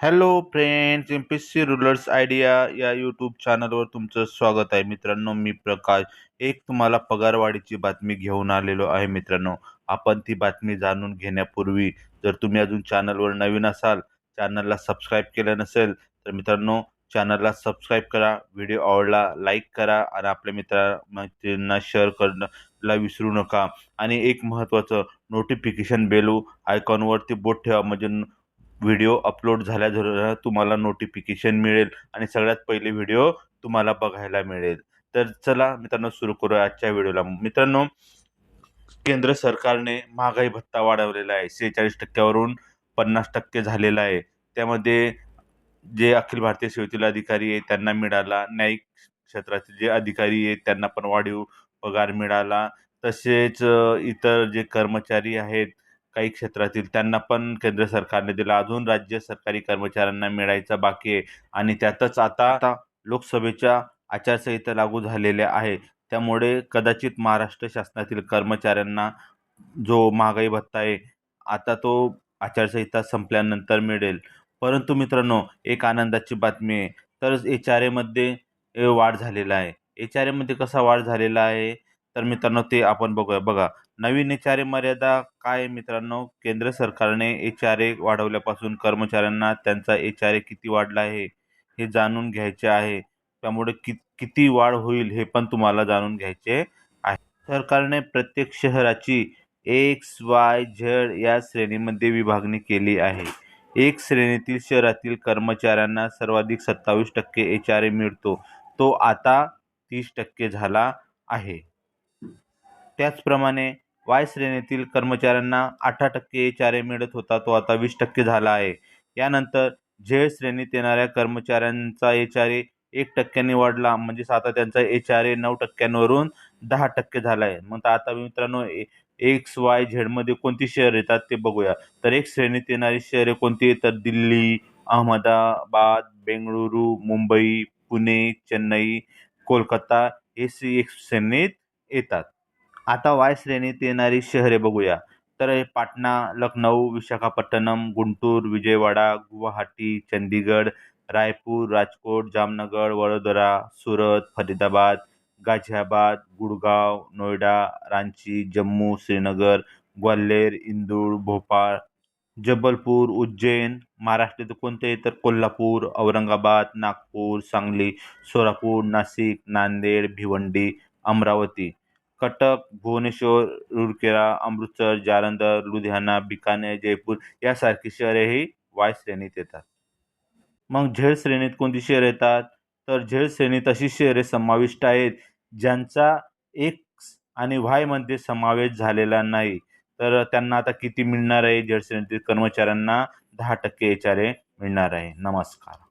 Hello friends M P C rulers idea या YouTube चॅनलवर तुमचं स्वागत आहे. मित्रांनो मी प्रकाश. एक तुम्हाला पगारवाढीची बातमी घेऊन आलेलो आहे मित्रांनो. आपण ती बातमी जाणून घेण्यापूर्वी जर तुम्ही अजून चॅनलवर नवीन असाल चॅनलला सबस्क्राईब केलं नसेल तर मित्रांनो चॅनलला सबस्क्राईब करा व्हिडिओ आवडला लाईक करा आणि आपल्या मित्रांना शेअर करण्याला विसरू नका. आणि एक महत्त्वाचं नोटिफिकेशन बेलू आयकॉनवरती बोट ठेवा. म्हणजे व्हिडिओ अपलोड झाल्या तुम्हाला नोटिफिकेशन मिळेल आणि सगळ्यात पहिले व्हिडिओ तुम्हाला बघायला मिळेल. तर चला मित्रांनो सुरू करूया आजच्या व्हिडिओला. मित्रांनो केंद्र सरकारने महागाई भत्ता वाढवलेला आहे. सेहेचाळीस टक्क्यावरून पन्नास टक्के झालेला आहे. त्यामध्ये जे अखिल भारतीय सेवेतील अधिकारी आहे त्यांना मिळाला. न्यायिक क्षेत्रातील जे अधिकारी आहेत त्यांना पण वाढीव पगार मिळाला. तसेच इतर जे कर्मचारी आहेत काही क्षेत्रातील त्यांना पण केंद्र सरकारने दिला. अजून राज्य सरकारी कर्मचाऱ्यांना मिळायचा बाकी आहे. आणि त्यातच आता आता लोकसभेच्या आचारसंहिता लागू झालेल्या आहे. त्यामुळे कदाचित महाराष्ट्र शासनातील कर्मचाऱ्यांना जो महागाई भत्ता आहे आता तो आचारसंहिता संपल्यानंतर मिळेल. परंतु मित्रांनो एक आनंदाची बातमी आहे. तर एच आर एमध्ये वाढ झालेला आहे. एच आर एमध्ये कसा वाढ झालेला आहे? तर मित्रांनो ते आपण बघूया. बघा नवीन एच आर ए मर्यादा काय मित्रांनो? केंद्र सरकारने एच आर ए वाढवल्यापासून कर्मचाऱ्यांना त्यांचा एच आर ए किती वाढला आहे हे जाणून घ्यायचे आहे. त्यामुळे कि किती वाढ होईल हे पण तुम्हाला जाणून घ्यायचे आहे. सरकारने प्रत्येक शहराची एक्स वाय झेड या श्रेणीमध्ये विभागणी केली आहे. एक श्रेणीतील शहरातील कर्मचाऱ्यांना सर्वाधिक सत्तावीस टक्के एच आर ए मिळतो. तो आता तीस टक्के झाला आहे. त्याचप्रमाणे वाय श्रेणीतील कर्मचाऱ्यांना अठरा टक्के एच आर ए मिळत होता तो आता वीस टक्के झाला आहे. यानंतर झेड श्रेणीत येणाऱ्या कर्मचाऱ्यांचा एच आर ए एक टक्क्यांनी वाढला म्हणजेच आता त्यांचा एच आर ए नऊ टक्क्यांवरून दहा टक्के झाला आहे. मग आता मित्रांनो ए एक्स वाय झेडमध्ये कोणती शहर येतात ते बघूया. तर एक श्रेणीत येणारी शहरे कोणती तर दिल्ली अहमदाबाद बेंगळुरू मुंबई पुणे चेन्नई कोलकाता हे सी एक श्रेणीत येतात. आता वाय श्रेणीत येणारी शहरे बघूया. तर हे पाटणा लखनौ विशाखापट्टणम गुंटूर विजयवाडा गुवाहाटी चंदीगड रायपूर राजकोट जामनगर वडोदरा सुरत फरीदाबाद गाझियाबाद गुडगाव नोएडा रांची जम्मू श्रीनगर ग्वाल्हेर इंदूर भोपाळ जबलपूर उज्जैन महाराष्ट्रात कोणते तर कोल्हापूर औरंगाबाद नागपूर सांगली सोलापूर नाशिक नांदेड भिवंडी अमरावती. कटक भुवनेश्वर रूरकेला अमृतसर जालंधर लुधियाना बिकानेर जयपूर यासारखी शहरे ही वाय श्रेणीत येतात. मग झेड श्रेणीत कोणती शहर येतात? तर झेड श्रेणीत अशी शहरे समाविष्ट आहेत ज्यांचा एक्स आणि वायमध्ये समावेश झालेला नाही. तर त्यांना आता किती मिळणार आहे? झेड श्रेणीतील कर्मचाऱ्यांना दहा टक्के एच आर ए मिळणार आहे. नमस्कार.